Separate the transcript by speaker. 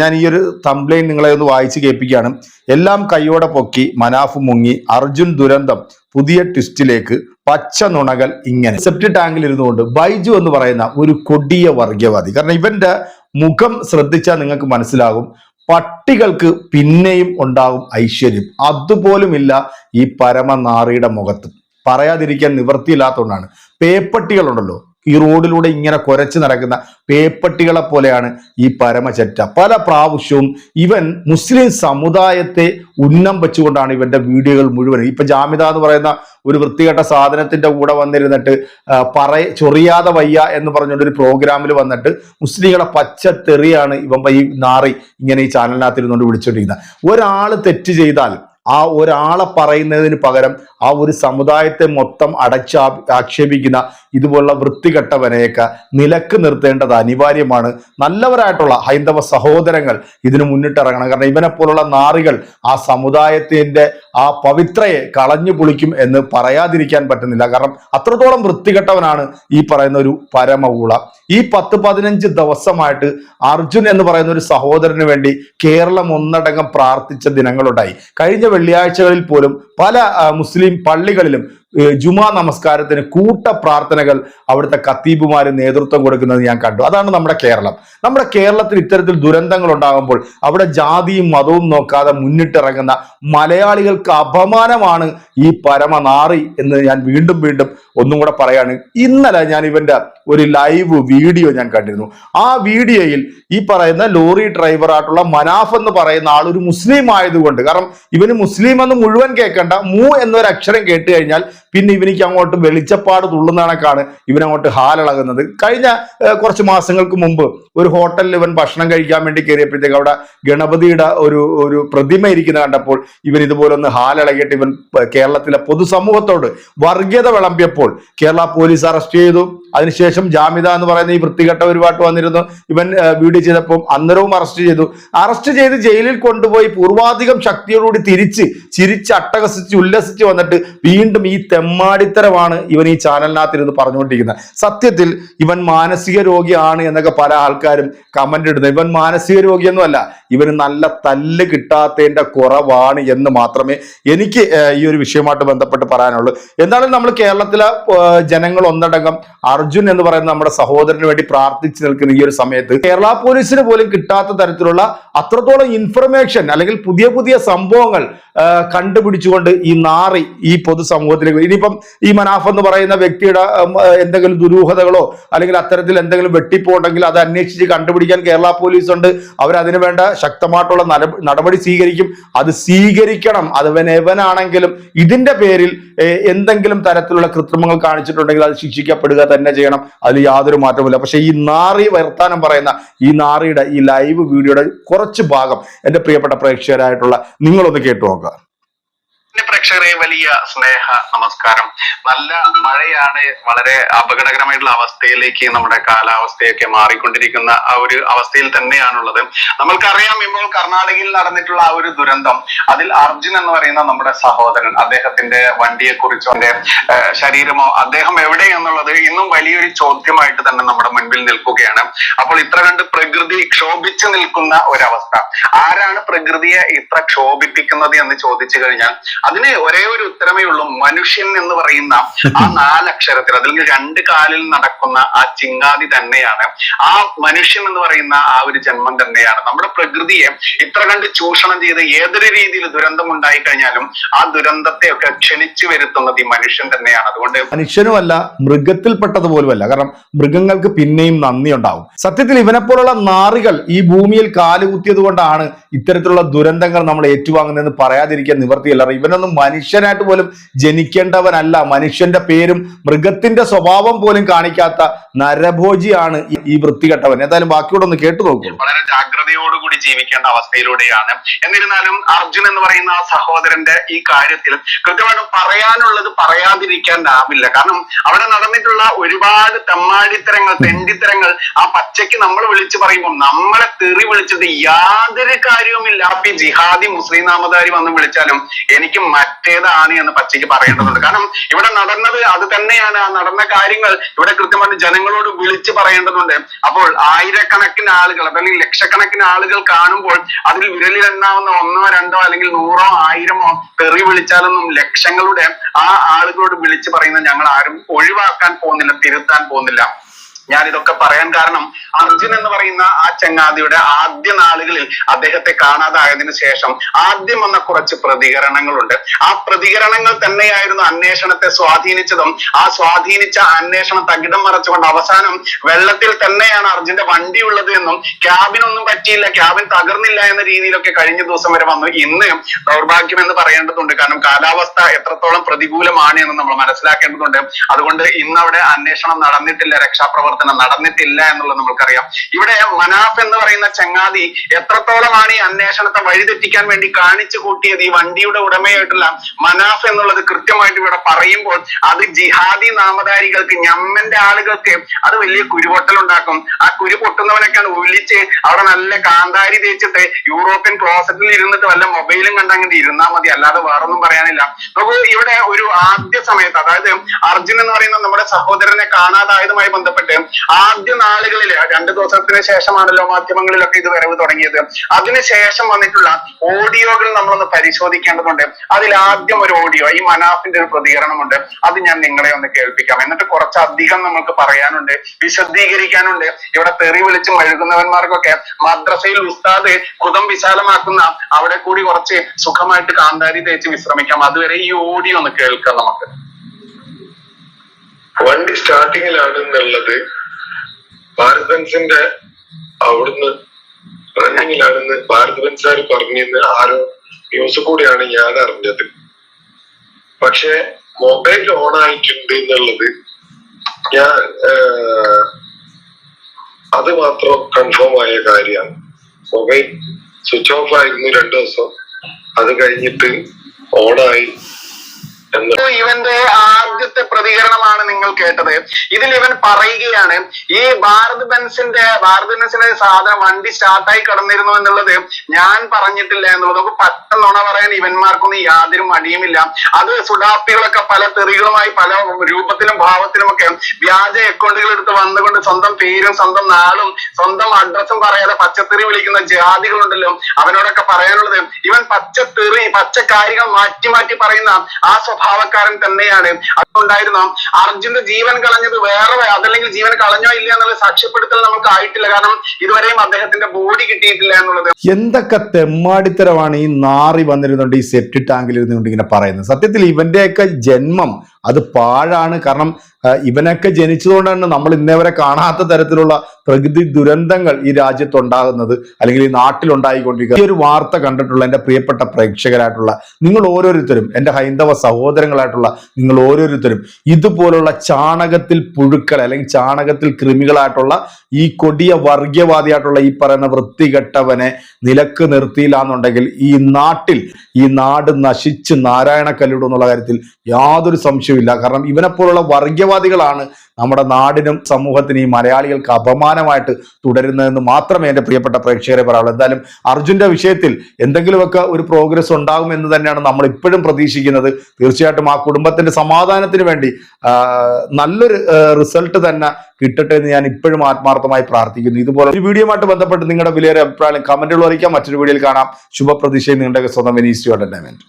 Speaker 1: ഞാൻ ഈ ഒരു തംബ്ലൈൻ നിങ്ങളെ ഒന്ന് വായിച്ച് കേൾപ്പിക്കുകയാണ്. എല്ലാം കൈയോടെ പൊക്കി മനാഫ് മുങ്ങി അർജുൻ ദുരന്തം പുതിയ ട്വിസ്റ്റിലേക്ക് പച്ച നുണകൾ ഇങ്ങനെ. സെപ്റ്റ് ടാങ്കിൽ ഇരുന്നുകൊണ്ട് ബൈജു എന്ന് പറയുന്ന ഒരു കൊടിയ വർഗീയവാദി കാരണം ഇവന്റെ മുഖം ശ്രദ്ധിച്ചാൽ നിങ്ങൾക്ക് മനസ്സിലാകും പട്ടികൾക്ക് പിന്നെയും ഉണ്ടാകും ഐശ്വര്യം. അതുപോലുമില്ല ഈ പരമനാറിയുടെ മുഖത്ത്. പറയാതിരിക്കാൻ നിവൃത്തിയില്ലാത്തതുകൊണ്ടാണ്. പേപ്പട്ടികളുണ്ടല്ലോ ഈ റോഡിലൂടെ ഇങ്ങനെ കുരച്ച് നടക്കുന്ന പേപ്പട്ടികളെ പോലെയാണ് ഈ പരമചറ്റ പല പ്രാവശ്യവും ഇവൻ മുസ്ലിം സമുദായത്തെ ഉന്നം വെച്ചുകൊണ്ടാണ് ഇവന്റെ വീഡിയോകൾ മുഴുവൻ. ഇപ്പൊ ജാമിത എന്ന് പറയുന്ന ഒരു വൃത്തികെട്ട സാധനത്തിന്റെ കൂടെ വന്നിരുന്നിട്ട് പറ ചൊറിയാതെ വയ്യ എന്ന് പറഞ്ഞുകൊണ്ട് ഒരു പ്രോഗ്രാമിൽ വന്നിട്ട് മുസ്ലിങ്ങളെ പച്ച തെറിയാണ് ഇവൻ ഈ നാറി ഇങ്ങനെ ഈ ചാനലിനകത്ത് ഇരുന്നുകൊണ്ട് വിളിച്ചോണ്ടിരിക്കുന്നത്. ഒരാൾ തെറ്റ് ചെയ്താൽ ആ ഒരാളെ പറയുന്നതിന് പകരം ആ ഒരു സമുദായത്തെ മൊത്തം അടച്ചാ ആക്ഷേപിക്കുന്ന ഇതുപോലുള്ള വൃത്തികെട്ടവനെയൊക്കെ നിലയ്ക്ക് നിർത്തേണ്ടത് അനിവാര്യമാണ്. നല്ലവരായിട്ടുള്ള ഹൈന്ദവ സഹോദരങ്ങൾ ഇതിന് മുന്നിട്ടിറങ്ങണം. കാരണം ഇവനെ പോലുള്ള നാറികൾ ആ സമുദായത്തിന്റെ ആ പവിത്രയെ കളഞ്ഞു പൊളിക്കും എന്ന് പറയാതിരിക്കാൻ പറ്റുന്നില്ല. കാരണം അത്രത്തോളം വൃത്തികെട്ടവനാണ് ഈ പറയുന്ന ഒരു പരമകൂള ഈ പത്ത് പതിനഞ്ച് ദിവസമായിട്ട് അർജുൻ എന്ന് പറയുന്ന ഒരു സഹോദരന് വേണ്ടി കേരളം ഒന്നടങ്കം പ്രാർത്ഥിച്ച ദിനങ്ങളുണ്ടായി. കഴിഞ്ഞ വെള്ളിയാഴ്ചകളിൽ പോലും പല മുസ്ലിം പള്ളികളിലും ജുമാ നമസ്കാരത്തിന് കൂട്ട പ്രാർത്ഥനകൾ അവിടുത്തെ കത്തീബുമാര് നേതൃത്വം കൊടുക്കുന്നത് ഞാൻ കണ്ടു. അതാണ് നമ്മുടെ കേരളം. നമ്മുടെ കേരളത്തിൽ ഇത്തരത്തിൽ ദുരന്തങ്ങൾ ഉണ്ടാകുമ്പോൾ അവിടെ ജാതിയും മതവും നോക്കാതെ മുന്നിട്ടിറങ്ങുന്ന മലയാളികൾക്ക് അപമാനമാണ് ഈ പരമനാറി എന്ന് ഞാൻ വീണ്ടും വീണ്ടും ഒന്നും കൂടെ പറയാണ്. ഇന്നലെ ഞാൻ ഇവന്റെ ഒരു ലൈവ് വീഡിയോ ഞാൻ കണ്ടിരുന്നു. ആ വീഡിയോയിൽ ഈ പറയുന്ന ലോറി ഡ്രൈവർ ആയിട്ടുള്ള മനാഫ് എന്ന് പറയുന്ന ആൾ ഒരു മുസ്ലിം ആയതുകൊണ്ട് കാരണം ഇവന് മുസ്ലിം എന്ന് മുഴുവൻ കേൾക്കണ്ട മൂ എന്നൊരു അക്ഷരം കേട്ട് കഴിഞ്ഞാൽ പിന്നെ ഇവനിക്ക് അങ്ങോട്ട് വെളിച്ചപ്പാട് തുള്ളുന്ന കണക്കാണ് ഇവനങ്ങോട്ട് ഹാലിളകുന്നത്. കഴിഞ്ഞ കുറച്ച് മാസങ്ങൾക്ക് മുമ്പ് ഒരു ഹോട്ടലിൽ ഇവൻ ഭക്ഷണം കഴിക്കാൻ വേണ്ടി കയറിയപ്പോഴത്തേക്ക് അവിടെ ഗണപതിയുടെ ഒരു ഒരു പ്രതിമ ഇരിക്കുന്ന കണ്ടപ്പോൾ ഇവൻ ഇതുപോലെ ഒന്ന് ഹാലിളകിയിട്ട് ഇവൻ കേരളത്തിലെ പൊതുസമൂഹത്തോട് വർഗീയത വിളമ്പിയപ്പോൾ കേരള പോലീസ് അറസ്റ്റ് ചെയ്തു. അതിനുശേഷം ജാമിത എന്ന് പറയുന്ന ഈ വൃത്തികെട്ട ഒരുപാട് വന്നിരുന്നു. ഇവൻ വീഡിയോ ചെയ്തപ്പോൾ അന്നേരവും അറസ്റ്റ് ചെയ്തു. അറസ്റ്റ് ചെയ്ത് ജയിലിൽ കൊണ്ടുപോയി പൂർവാധികം ശക്തിയോടുകൂടി തിരിച്ച് ചിരിച്ച് അട്ടഹസിച്ച് ഉല്ലസിച്ച് വന്നിട്ട് വീണ്ടും ഈ തെമ്മാടിത്തരമാണ് ഇവൻ ഈ ചാനലിനകത്തിരുന്ന് പറഞ്ഞുകൊണ്ടിരിക്കുന്നത്. സത്യത്തിൽ ഇവൻ മാനസിക രോഗിയാണ് എന്നൊക്കെ പല ആൾക്കാരും കമന്റ് ഇടുന്നത് ഇവൻ മാനസിക രോഗിയൊന്നുമല്ല ഇവന് നല്ല തല്ല് കിട്ടാത്തതിന്റെ കുറവാണ് എന്ന് മാത്രമേ എനിക്ക് ഈ ഒരു വിഷയമായിട്ട് ബന്ധപ്പെട്ട് പറയാനുള്ളൂ. എന്തായാലും നമ്മൾ കേരളത്തിലെ ജനങ്ങൾ ഒന്നടങ്കം അർജുൻ എന്ന് പറയുന്ന നമ്മുടെ സഹോദരന് വേണ്ടി പ്രാർത്ഥിച്ചു നിൽക്കുന്ന ഈ ഒരു സമയത്ത് കേരള പോലീസിന് പോലും കിട്ടാത്ത തരത്തിലുള്ള അത്രത്തോളം ഇൻഫർമേഷൻ അല്ലെങ്കിൽ പുതിയ പുതിയ സംഭവങ്ങൾ കണ്ടുപിടിച്ചുകൊണ്ട് ഈ നാറി ഈ പൊതുസമൂഹത്തിലേക്ക് ഇനിയിപ്പം ഈ മനാഫ് എന്ന് പറയുന്ന വ്യക്തിയുടെ എന്തെങ്കിലും ദുരൂഹതകളോ അല്ലെങ്കിൽ അത്തരത്തിൽ എന്തെങ്കിലും വെട്ടിപ്പോ ഉണ്ടെങ്കിൽ അത് അന്വേഷിച്ച് കണ്ടുപിടിക്കാൻ കേരള പോലീസ് ഉണ്ട്. അവരതിനു വേണ്ട ശക്തമായിട്ടുള്ള നടപടി സ്വീകരിക്കും. അത് സ്വീകരിക്കണം. അതവൻ എവനാണെങ്കിലും ഇതിന്റെ പേരിൽ എന്തെങ്കിലും തരത്തിലുള്ള കൃത്രിമങ്ങൾ കാണിച്ചിട്ടുണ്ടെങ്കിൽ അത് ശിക്ഷിക്കപ്പെടുക തന്നെ ചെയ്യണം. അതിൽ യാതൊരു മാറ്റവുമില്ല. പക്ഷെ ഈ നാറി വർത്താനം പറയുന്ന ഈ നാറിയുടെ ഈ ലൈവ് വീഡിയോയുടെ കുറച്ച് ഭാഗം എന്റെ പ്രിയപ്പെട്ട പ്രേക്ഷകരായിട്ടുള്ള നിങ്ങളൊന്ന് കേട്ടു നോക്കുക.
Speaker 2: പ്രേക്ഷകരെ വലിയ സ്നേഹ നമസ്കാരം. നല്ല മഴയാണ് വളരെ അപകടകരമായിട്ടുള്ള അവസ്ഥയിലേക്ക് നമ്മുടെ കാലാവസ്ഥയൊക്കെ മാറിക്കൊണ്ടിരിക്കുന്ന ആ ഒരു അവസ്ഥയിൽ തന്നെയാണുള്ളത്. നമ്മൾക്കറിയാം ഇപ്പോൾ കർണാടകയിൽ നടന്നിട്ടുള്ള ആ ഒരു ദുരന്തം. അതിൽ അർജുൻ എന്ന് പറയുന്ന നമ്മുടെ സഹോദരൻ അദ്ദേഹത്തിന്റെ വണ്ടിയെ കുറിച്ചോ അതിന്റെ ശരീരമോ അദ്ദേഹം എവിടെ എന്നുള്ളത് ഇന്നും വലിയൊരു ചോദ്യമായിട്ട് തന്നെ നമ്മുടെ മുൻപിൽ നിൽക്കുകയാണ്. അപ്പോൾ ഇത്ര കണ്ട് പ്രകൃതി ക്ഷോഭിച്ചു നിൽക്കുന്ന ഒരവസ്ഥ. ആരാണ് പ്രകൃതിയെ ഇത്ര ക്ഷോഭിപ്പിക്കുന്നത് എന്ന് ചോദിച്ചു കഴിഞ്ഞാൽ അതിന് ഒരേ ഒരു ഉത്തരമേ ഉള്ളൂ. മനുഷ്യൻ എന്ന് പറയുന്ന ആ നാലക്ഷരത്തിൽ അതിൽ രണ്ട് കാലിൽ നടക്കുന്ന ആ ചിങ്ങാതി തന്നെയാണ്. ആ മനുഷ്യൻ എന്ന് പറയുന്ന ആ ഒരു ജന്മം തന്നെയാണ്. നമ്മുടെ പ്രകൃതിയെ ഇത്ര കണ്ട് ചൂഷണം ചെയ്ത് ഏതൊരു രീതിയിൽ ദുരന്തം ഉണ്ടായി കഴിഞ്ഞാലും ആ ദുരന്തത്തെ ഒക്കെ ക്ഷണിച്ചു വരുത്തുന്നത് ഈ മനുഷ്യൻ തന്നെയാണ്. അതുകൊണ്ട്
Speaker 1: മനുഷ്യനുമല്ല മൃഗത്തിൽപ്പെട്ടത് പോലുമല്ല കാരണം മൃഗങ്ങൾക്ക് പിന്നെയും നന്ദി ഉണ്ടാവും സത്യത്തിൽ ഇവനെ പോലുള്ള നാറികൾ ഈ ഭൂമിയിൽ കാലുകുത്തിയത് കൊണ്ടാണ് ഇത്തരത്തിലുള്ള ദുരന്തങ്ങൾ നമ്മൾ ഏറ്റുവാങ്ങുന്നതെന്ന് പറയാതിരിക്കാൻ നിവർത്തിയല്ല ഇവനൊന്നും മനുഷ്യനായിട്ട് പോലും ജനിക്കേണ്ടവനല്ല. മനുഷ്യന്റെ പേരും മൃഗത്തിന്റെ സ്വഭാവം പോലും കാണിക്കാത്ത നരഭോജിയാണ് ഈ- വൃത്തികെട്ടവൻ. എന്തായാലും ബാക്കിയോടെ ഒന്ന് കേട്ടു നോക്കൂ.
Speaker 2: വളരെ ജാഗ്രതയോടുകൂടി ജീവിക്കേണ്ട അവസ്ഥയിലൂടെയാണ്. എന്നിരുന്നാലും അർജുൻ എന്ന് പറയുന്ന ആ സഹോദരന്റെ ഈ കാര്യത്തിൽ കൃത്യമായിട്ട് പറയാനുള്ളത് പറയാതിരിക്കാൻ ആവില്ല കാരണം അവിടെ നടന്നിട്ടുള്ള ഒരുപാട് തെമ്മാടിത്തരങ്ങൾ തെണ്ടിത്തരങ്ങൾ ആ പച്ചയ്ക്ക് നമ്മൾ വിളിച്ചു പറയുമ്പോൾ നമ്മളെ തെറി വിളിച്ചത് യാതൊരു കാര്യവുമില്ല. ജിഹാദി മുസ്ലിം നാമധാരി വന്ന് വിളിച്ചാലും എനിക്ക് മറ്റ മറ്റേതാണ് എന്ന് പച്ചയ്ക്ക് പറയേണ്ടതുണ്ട്. കാരണം ഇവിടെ നടന്നത് അത് തന്നെയാണ്. ആ നടന്ന കാര്യങ്ങൾ ഇവിടെ കൃത്യമായിട്ട് ജനങ്ങളോട് വിളിച്ചു പറയേണ്ടതുണ്ട്. അപ്പോൾ ആയിരക്കണക്കിന് ആളുകൾ അല്ലെങ്കിൽ ലക്ഷക്കണക്കിന് ആളുകൾ കാണുമ്പോൾ അതിൽ വിരലിൽ എണ്ണാവുന്ന ഒന്നോ രണ്ടോ അല്ലെങ്കിൽ നൂറോ ആയിരമോ തെറി വിളിച്ചാലൊന്നും ലക്ഷങ്ങളുടെ ആ ആളുകളോട് വിളിച്ചു പറയുന്നത് ഞങ്ങൾ ആരും ഒഴിവാക്കാൻ പോകുന്നില്ല തിരുത്താൻ പോകുന്നില്ല. ഞാൻ ഇതൊക്കെ പറയാൻ കാരണം അർജുൻ എന്ന് പറയുന്ന ആ ചങ്ങാതിയുടെ ആദ്യ നാളുകളിൽ അദ്ദേഹത്തെ കാണാതായതിനു ശേഷം ആദ്യം വന്ന കുറച്ച് പ്രതികരണങ്ങളുണ്ട്. ആ പ്രതികരണങ്ങൾ തന്നെയായിരുന്നു അന്വേഷണത്തെ സ്വാധീനിച്ചതും. ആ സ്വാധീനിച്ച അന്വേഷണം തകിടം മറച്ചുകൊണ്ട് അവസാനം വെള്ളത്തിൽ തന്നെയാണ് അർജുന്റെ വണ്ടി ഉള്ളത് എന്നും ക്യാബിനൊന്നും പറ്റിയില്ല ക്യാബിൻ തകർന്നില്ല എന്ന രീതിയിലൊക്കെ കഴിഞ്ഞ ദിവസം വരെ വന്നു. ഇന്ന് ദൗർഭാഗ്യം എന്ന് പറയേണ്ടതുണ്ട്. കാരണം കാലാവസ്ഥ എത്രത്തോളം പ്രതികൂലമാണ് എന്ന് നമ്മൾ മനസ്സിലാക്കേണ്ടതുണ്ട്. അതുകൊണ്ട് ഇന്ന് അവിടെ അന്വേഷണം നടന്നിട്ടില്ല രക്ഷാപ്രവർത്തനം നടന്നിട്ടില്ല എന്നുള്ളത് നമുക്കറിയാം ഇവിടെ മനാഫ് എന്ന് പറയുന്ന ചങ്ങാതി എത്രത്തോളമാണ് ഈ അന്വേഷണത്തെ വഴിതെറ്റിക്കാൻ വേണ്ടി കാണിച്ചു കൂട്ടിയത് ഈ വണ്ടിയുടെ ഉടമയായിട്ടുള്ള മനാഫ് എന്നുള്ളത് കൃത്യമായിട്ട് ഇവിടെ പറയുമ്പോൾ അത് ജിഹാദി നാമധാരികൾക്ക് ഞമ്മന്റെ ആളുകൾക്ക് അത് വലിയ കുരുപൊട്ടൽ ഉണ്ടാക്കും. ആ കുരു പൊട്ടുന്നവനൊക്കെയാണ് വിളിച്ച് അവിടെ നല്ല കാന്താരി തേച്ചിട്ട് യൂറോപ്യൻ ക്ലോസറ്റിൽ ഇരുന്നിട്ട് വല്ല മൊബൈലും കണ്ടങ്ങനെ ഇരുന്നാൽ മതി. അല്ലാതെ വേറൊന്നും പറയാനില്ല. നോക്കൂ ഇവിടെ ഒരു ആദ്യ സമയത്ത് അതായത് അർജുൻ എന്ന് പറയുന്ന നമ്മുടെ സഹോദരനെ കാണാതായതുമായി ബന്ധപ്പെട്ട് ആദ്യ നാളുകളിൽ രണ്ട് ദിവസത്തിന് ശേഷമാണല്ലോ മാധ്യമങ്ങളിലൊക്കെ ഇത് വരവ് തുടങ്ങിയത്. അതിനുശേഷം വന്നിട്ടുള്ള ഓഡിയോകൾ നമ്മളൊന്ന് പരിശോധിക്കേണ്ടതുണ്ട്. അതിൽ ആദ്യം ഒരു ഓഡിയോ ഈ മനാഫിന്റെ ഒരു പ്രതികരണമുണ്ട്. അത് ഞാൻ നിങ്ങളെ ഒന്ന് കേൾപ്പിക്കാം. എന്നിട്ട് കുറച്ചധികം നമുക്ക് പറയാനുണ്ട് വിശദീകരിക്കാനുണ്ട്. ഇവിടെ തെറി വിളിച്ച് മഴുകുന്നവന്മാർക്കൊക്കെ മദ്രസയിൽ ഉസ്താദ് കുതം വിശാലമാക്കുന്ന അവിടെ കൂടി കുറച്ച് സുഖമായിട്ട് കാന്താരി തേച്ച് വിശ്രമിക്കാം. അതുവരെ ഈ ഓഡിയോ ഒന്ന് കേൾക്കാം നമുക്ക്.
Speaker 3: വണ്ടി സ്റ്റാർട്ടിങ്ങിലാണ് എന്നുള്ളത് ഭാരത് ബെൻസിന്റെ അവിടുന്ന് റണ്ണിങ്ങിലാണെന്ന് ഭാരത് ബെൻസുകാർ പറഞ്ഞെന്ന് ആരോ ന്യൂസ് കൂടിയാണ് ഞാൻ അറിഞ്ഞത്. പക്ഷെ മൊബൈൽ ഓൺ ആയിട്ടുണ്ട് എന്നുള്ളത് ഞാൻ അത് മാത്രം കൺഫേം ആയ കാര്യമാണ്. മൊബൈൽ സ്വിച്ച് ഓഫ് ആയിരുന്നു രണ്ടു ദിവസം. അത് കഴിഞ്ഞിട്ട് ഓണായി
Speaker 2: ഇവന്റെ ആദ്യത്തെ പ്രതികരണമാണ് നിങ്ങൾ കേട്ടത്. ഇതിൽ ഇവൻ പറയുകയാണ് ഈ ഭാരത് ബെൻസിന്റെ ഭാരത് ബെൻസിന്റെ സാധനം വണ്ടി സ്റ്റാർട്ടായി കിടന്നിരുന്നു എന്നുള്ളത് ഞാൻ പറഞ്ഞിട്ടില്ല എന്നുള്ളത്. നമുക്ക് പറ്റ നുണ പറയാൻ ഇവന്മാർക്കൊന്നും യാതൊരു മടിയുമില്ല. അത് സുഡാപ്പികളൊക്കെ പല തെറികളുമായി പല രൂപത്തിലും ഭാവത്തിലും ഒക്കെ വ്യാജ അക്കൗണ്ടുകൾ എടുത്ത് വന്നുകൊണ്ട് സ്വന്തം പേരും സ്വന്തം നാളും സ്വന്തം അഡ്രസ്സും പറയാതെ പച്ചത്തെറി വിളിക്കുന്ന ജാതികളുണ്ടല്ലോ. അവനോടൊക്കെ പറയാനുള്ളത് ഇവൻ പച്ചത്തെറി പച്ച കാര്യങ്ങൾ മാറ്റി മാറ്റി പറയുന്ന ആ സ്വഭാവക്കാരൻ തന്നെയാണ്. അതുകൊണ്ടായിരുന്നു അർജുന്റെ ജീവൻ കളഞ്ഞത് വേറെ അതല്ലെങ്കിൽ ജീവൻ കളഞ്ഞോ ഇല്ല എന്നുള്ള സാക്ഷ്യപ്പെടുത്തൽ നമുക്ക് ആയിട്ടില്ല. കാരണം ഇതുവരെയും അദ്ദേഹത്തിന്റെ ബോഡി കിട്ടിയിട്ടില്ല എന്നുള്ളത്.
Speaker 1: എന്തൊക്കെ തെമ്മാടിത്തരമാണ് ഈ നാറി വന്നിരുന്നുണ്ട് ഈ സെപ്റ്റി ടാങ്കിൽ ഇരുന്നുകൊണ്ട് ഇങ്ങനെ പറയുന്നത്? സത്യത്തിൽ ഇവന്റെയൊക്കെ ജന്മം അത് പാഴാണ്. കാരണം ഇവനൊക്കെ ജനിച്ചതുകൊണ്ടാണ് നമ്മൾ ഇന്നേവരെ കാണാത്ത തരത്തിലുള്ള പ്രകൃതി ദുരന്തങ്ങൾ ഈ രാജ്യത്തുണ്ടാകുന്നത് അല്ലെങ്കിൽ ഈ നാട്ടിലുണ്ടായിക്കൊണ്ടിരിക്കുക ഈ ഒരു വാർത്ത കണ്ടിട്ടുള്ള എന്റെ പ്രിയപ്പെട്ട പ്രേക്ഷകരായിട്ടുള്ള നിങ്ങൾ ഓരോരുത്തരും എന്റെ ഹൈന്ദവ സഹോദരങ്ങളായിട്ടുള്ള നിങ്ങൾ ഓരോരുത്തരും ഇതുപോലുള്ള ചാണകത്തിൽ പുഴുക്കൾ അല്ലെങ്കിൽ ചാണകത്തിൽ കൃമികളായിട്ടുള്ള ഈ കൊടിയ വർഗീയവാദിയായിട്ടുള്ള ഈ പറയുന്ന വൃത്തികെട്ടവനെ നിലയ്ക്ക് നിർത്തിയില്ലാന്നുണ്ടെങ്കിൽ ഈ നാട്ടിൽ ഈ നാട് നശിച്ച് നാരായണ എന്നുള്ള കാര്യത്തിൽ യാതൊരു സംശയവുമില്ല കാരണം ഇവനെപ്പോലുള്ള വർഗീയവാദികളാണ് നമ്മുടെ നാടിനും സമൂഹത്തിനും ഈ മലയാളികൾക്ക് അപമാനമായിട്ട് തുടരുന്നതെന്ന് മാത്രമേ എന്റെ പ്രിയപ്പെട്ട പ്രേക്ഷകരെ പറയാനുള്ളൂ എന്തായാലും അർജുന്റെ വിഷയത്തിൽ എന്തെങ്കിലുമൊക്കെ ഒരു പ്രോഗ്രസ് ഉണ്ടാകും എന്ന് തന്നെയാണ് നമ്മൾ ഇപ്പോഴും പ്രതീക്ഷിക്കുന്നത്. തീർച്ചയായിട്ടും ആ കുടുംബത്തിന്റെ സമാധാനത്തിന് വേണ്ടി നല്ലൊരു റിസൾട്ട് തന്നെ കിട്ടട്ടെ എന്ന് ഞാൻ ഇപ്പോഴും ആത്മാർത്ഥമായി പ്രാർത്ഥിക്കുന്നു. ഇതുപോലെ ഒരു വീഡിയോയുമായിട്ട് ബന്ധപ്പെട്ട് നിങ്ങളുടെ വിലയേറെ അഭിപ്രായം കമന്റുകൾ അറിയിക്കാം മറ്റൊരു വീഡിയോയിൽ കാണാം. ശുഭപ്രതീക്ഷയും നിങ്ങളുടെ സ്വന്തം വെനീസ് എന്റർടൈൻമെന്റ്